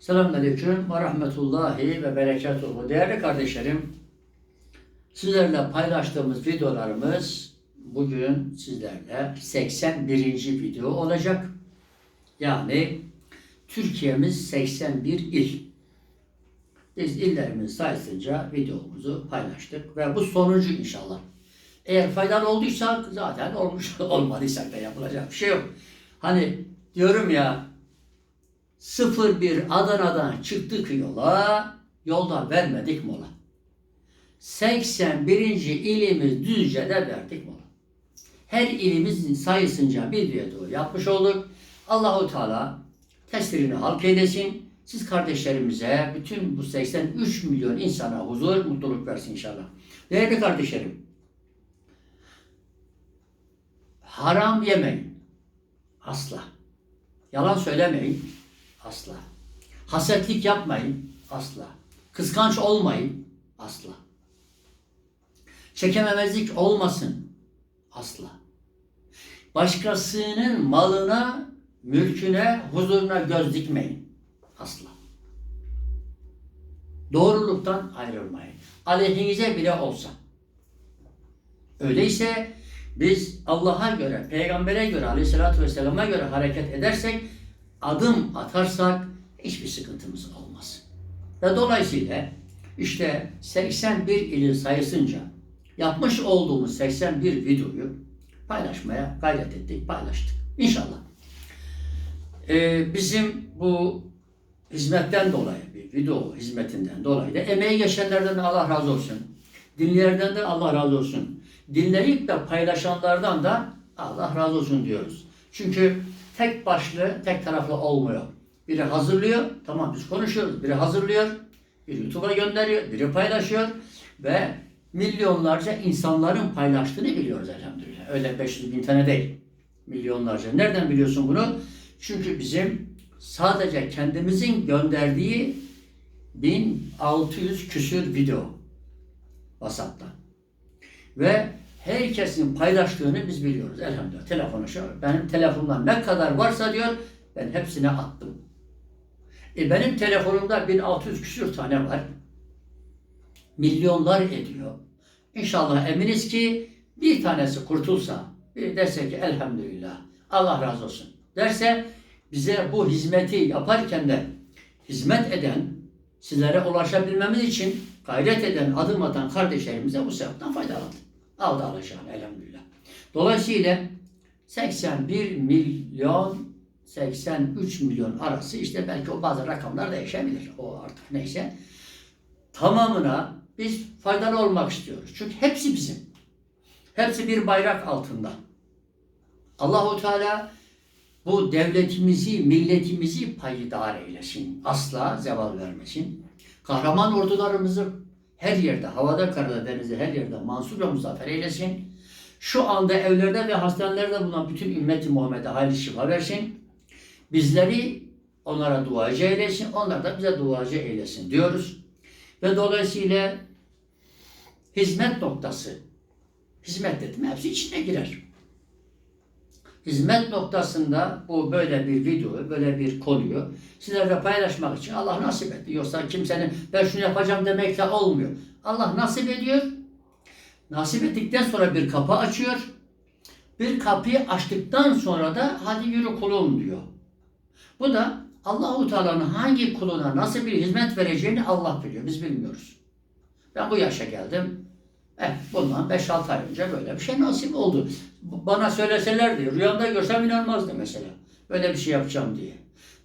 Selamünaleyküm ve rahmetullahi ve berekatuhu. Değerli kardeşlerim, sizlerle paylaştığımız videolarımız bugün sizlerle 81. video olacak. Yani Türkiye'miz 81 il. Biz illerimiz sayısınca videomuzu paylaştık ve bu sonuncu inşallah. Eğer faydalı olduysak zaten olmuş, olmadıysak da yapılacak bir şey yok. Hani diyorum ya 01 Adana'dan çıktık yola, yolda vermedik mola. 81. ilimiz Düzce'de verdik mola. Her ilimizin sayısınca bir video yapmış olduk. Allahu Teala tesirini halk eylesin. Siz kardeşlerimize, bütün bu 83 milyon insana huzur, mutluluk versin inşallah. Değerli kardeşlerim, haram yemeyin. Asla. Yalan söylemeyin. Asla. Hasetlik yapmayın. Asla. Kıskanç olmayın. Asla. Çekememezlik olmasın. Asla. Başkasının malına, mülküne, huzuruna göz dikmeyin. Asla. Doğruluktan ayrılmayın. Aleyhinize bile olsa. Öyleyse biz Allah'a göre, peygambere göre, aleyhissalatü vesselama göre hareket edersek, adım atarsak hiçbir sıkıntımız olmaz. Ve dolayısıyla işte 81 ilin sayısınca yapmış olduğumuz 81 videoyu paylaşmaya gayret ettik, paylaştık. İnşallah. Ee, bizim bu hizmetten dolayı, bir video hizmetinden dolayı da emeği geçenlerden de Allah razı olsun. Dinleyenlerden de Allah razı olsun. Dinleyip de paylaşanlardan da Allah razı olsun diyoruz. Çünkü tek başlı, tek taraflı olmuyor. Biri hazırlıyor, tamam biz konuşuyoruz. Biri hazırlıyor, biri YouTube'a gönderiyor, biri paylaşıyor ve milyonlarca insanların paylaştığını biliyoruz elhamdülillah. Öyle 500 bin tane değil. Milyonlarca. Nereden biliyorsun bunu? Çünkü bizim sadece kendimizin gönderdiği 1600 küsür video WhatsApp'tan. Ve herkesin paylaştığını biz biliyoruz elhamdülillah. Telefonu şu, benim telefonumda ne kadar varsa diyor, ben hepsine attım. E benim telefonumda 1600 küsür tane var. Milyonlar ediyor. İnşallah eminiz ki bir tanesi kurtulsa, bir derse ki elhamdülillah, Allah razı olsun derse bize bu hizmeti yaparken de hizmet eden, sizlere ulaşabilmemiz için gayret eden, adım atan kardeşlerimize bu sebepten faydalandı. Aldı alacağını elhamdülillah. Dolayısıyla 81 milyon 83 milyon arası işte belki o bazı rakamlar değişebilir. O artık neyse. Tamamına biz faydalı olmak istiyoruz. Çünkü hepsi bizim. Hepsi bir bayrak altında. Allahu Teala bu devletimizi, milletimizi payidar eylesin. Asla zeval vermesin. Kahraman ordularımızı her yerde, havada, karada, denizde, her yerde mansur ve muzaffer eylesin. Şu anda evlerde ve hastanelerde bulunan bütün ümmeti Muhammed'e hayırlı şifa versin. Bizleri onlara duacı eylesin, onlar da bize duacı eylesin diyoruz. Ve dolayısıyla hizmet noktası, hizmet dedim hepsi içine girer. Hizmet noktasında bu böyle bir videoyu, böyle bir konuyu sizlerle paylaşmak için Allah nasip etti. Yoksa kimsenin ben şunu yapacağım demekle olmuyor. Allah nasip ediyor. Nasip ettikten sonra bir kapı açıyor. Bir kapıyı açtıktan sonra da hadi yürü kulum diyor. Bu da Allahu Teala'nın hangi kuluna nasıl bir hizmet vereceğini Allah biliyor. Biz bilmiyoruz. Ben bu yaşa geldim. Eh, bundan 5-6 ay önce böyle bir şey nasip oldu. Bana söyleselerdi, rüyamda görsem inanmazdı mesela. Böyle bir şey yapacağım diye.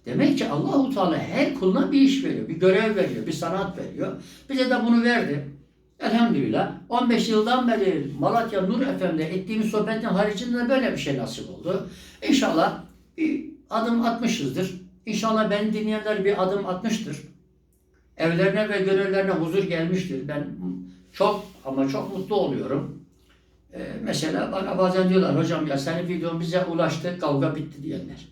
Demek ki Allahu Teala her kuluna bir iş veriyor, bir görev veriyor, bir sanat veriyor. Bize de bunu verdi. Elhamdülillah 15 yıldan beri Malatya Nur FM'de ettiğimiz sohbetin haricinde de böyle bir şey nasip oldu. İnşallah bir adım atmışızdır. İnşallah beni dinleyenler bir adım atmıştır. Evlerine ve gönüllerine huzur gelmiştir. Ben çok ama çok mutlu oluyorum. Ee, mesela bana bazen diyorlar hocam ya senin videon bize ulaştı kavga bitti diyenler.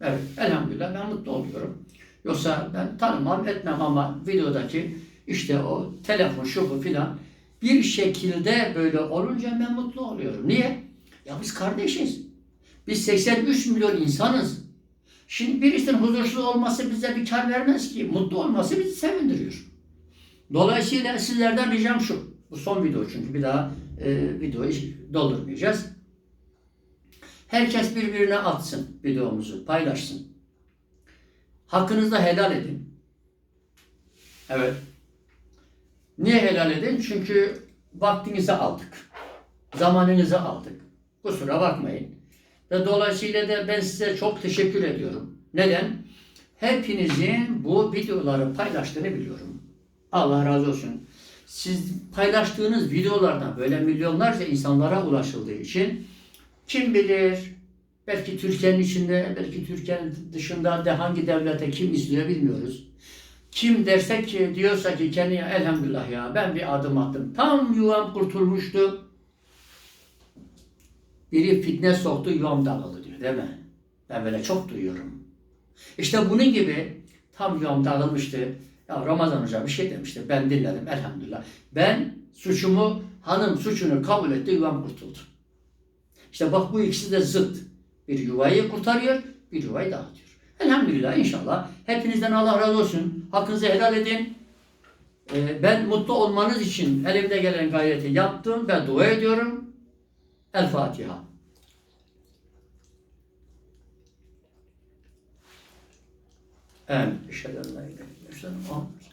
Evet elhamdülillah ben mutlu oluyorum. Yoksa ben tanımam etmem ama videodaki işte o telefon şu bu filan bir şekilde böyle olunca ben mutlu oluyorum. Niye? Ya biz kardeşiz. Biz 83 milyon insanız. Şimdi birisinin huzursuz olması bize bir kar vermez ki. Mutlu olması bizi sevindiriyor. Dolayısıyla sizlerden ricam şu. Bu son video çünkü bir daha e, videoyu doldurmayacağız. Herkes birbirine atsın videomuzu, paylaşsın. Hakkınızı da helal edin. Evet. Niye helal edin? Çünkü vaktinizi aldık. Zamanınızı aldık. Kusura bakmayın. Ve dolayısıyla da ben size çok teşekkür ediyorum. Neden? Hepinizin bu videoları paylaştığını biliyorum. Allah razı olsun. Siz paylaştığınız videolardan böyle milyonlarca insanlara ulaşıldığı için kim bilir belki Türkiye'nin içinde, belki Türkiye'nin dışında de hangi devlete kim izliyor bilmiyoruz. Kim dersek ki diyorsa ki kendi elhamdülillah ya ben bir adım attım. Tam yuvam kurtulmuştu. Biri fitne soktu yuvam dağıldı diyor değil mi? Ben böyle çok duyuyorum. İşte bunun gibi tam yuvam dağılmıştı. Ya Ramazan Hoca bir şey demişti. Ben dinledim elhamdülillah. Ben suçumu, hanım suçunu kabul etti, yuvam kurtuldu. İşte bak bu ikisi de zıt. Bir yuvayı kurtarıyor, bir yuvayı dağıtıyor. Elhamdülillah inşallah. Hepinizden Allah razı olsun. Hakkınızı helal edin. Ee, ben mutlu olmanız için elimde gelen gayreti yaptım ve dua ediyorum. El Fatiha. Amin. Eşhedü ちょっ。